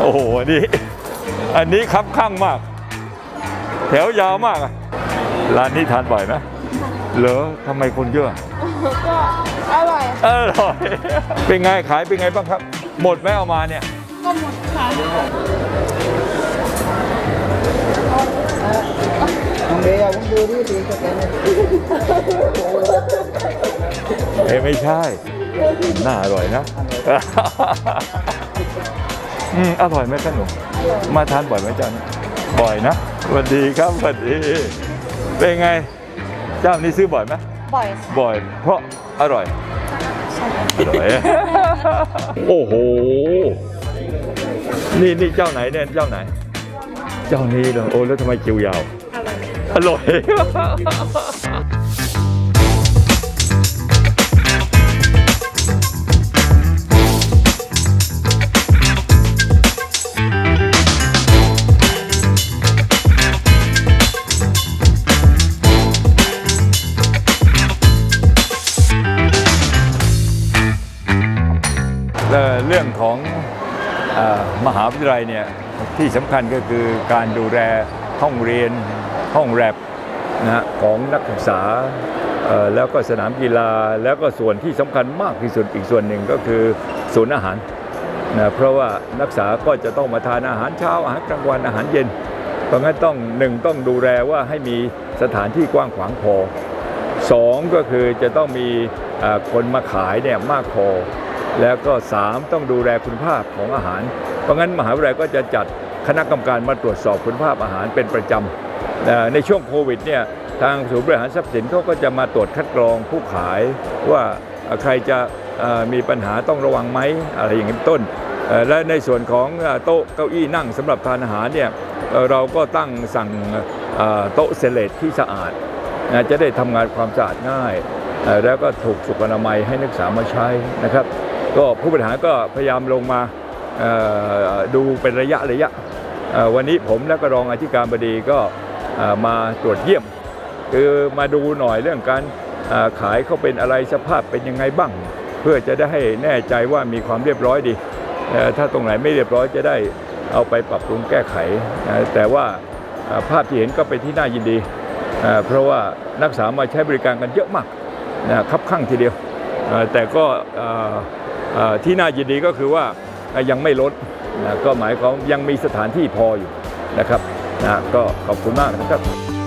โอ้โหอันนี้ อันนี้คับข้างมาก แถวยาวมากอะร้านนี้ทานบ่อยไหมเหรอทำไมคนเยอะ ก็อร่อยอร่อย เป็นไงขายเป็นไงบ้างครับ หมดไหมเอามาเนี่ย ก็หมดค่ะน้องเดียวผมดูดิดีก็แกเนี่ยเอ้ยไม่ใช่ น่าอร่อยนะ อืมอร่อยไหมขนมมาทานบ่อยไหมจ๊ะบ่อยนะสวัสดีครับสวัสดี เป็นไง เจ้านี้ซื้อบ่อยไหมบ่อยบ่อย เพราะอร่อยอร่อย โอ้โห นี่นี่เจ้าไหนเนี่ยเจ้าไหน เจ้านี้เหรอโอ้แล้วทำไมคิวยาว อร่อยเอ่อ เรื่องของอมหาวิทยาลัยเนี่ยที่สำคัญก็คือการดูแลห้องเรียนห้องแรบนะฮะของนักศึกษาแล้วก็สนามกีฬาแล้วก็ส่วนที่สำคัญมากที่สุดอีกส่วนหนึ่งก็คือศูนย์อาหารนะเพราะว่านักศึกษาก็จะต้องมาทานอาหารเช้าอาหารกลางวันอาหารเย็น เพราะงั้นต้องหนึ่งต้องดูแลว่าให้มีสถานที่กว้างขวางพอสองก็คือจะต้องมีคนมาขายเนี่ยมากพอ แล้วก็ 3 ต้องดูแลคุณภาพของอาหาร เพราะงั้นมหาวิทยาลัยก็จะจัดคณะกรรมการมาตรวจสอบคุณภาพอาหารเป็นประจำในช่วงโควิดเนี่ยทางศูนย์บริหารทรัพย์สินเขาก็จะมาตรวจคัดกรองผู้ขายว่าใครจะมีปัญหาต้องระวังไหมอะไรอย่างนี้ต้น และในส่วนของโต๊ะเก้าอี้นั่งสำหรับทานอาหารเนี่ยเราก็ตั้งสั่งโต๊ะเซเลตที่สะอาดจะได้ทำงานความสะอาดง่าย แล้วก็ถูกสุขอนามัยให้นักศึกษามาใช้นะครับ ก็ผู้บริหารก็พยายามลงมาดูเป็นระยะระยะ วันนี้ผมและก็รองอธิการบดีก็มาตรวจเยี่ยม คือมาดูหน่อยเรื่องการขายเขาเป็นอะไรสภาพเป็นยังไงบ้าง เพื่อจะได้ให้แน่ใจว่ามีความเรียบร้อยดี ถ้าตรงไหนไม่เรียบร้อยจะได้เอาไปปรับปรุงแก้ไข แต่ว่าภาพที่เห็นก็เป็นที่น่ายินดี เพราะว่านักศึกษามาใช้บริการกันเยอะมากนะครับข้างทีเดียวแต่ก็ ที่น่ายินดีก็คือว่ายังไม่ลดนะก็หมายความยังมีสถานที่พออยู่นะครับนะก็ขอบคุณมากนะครับ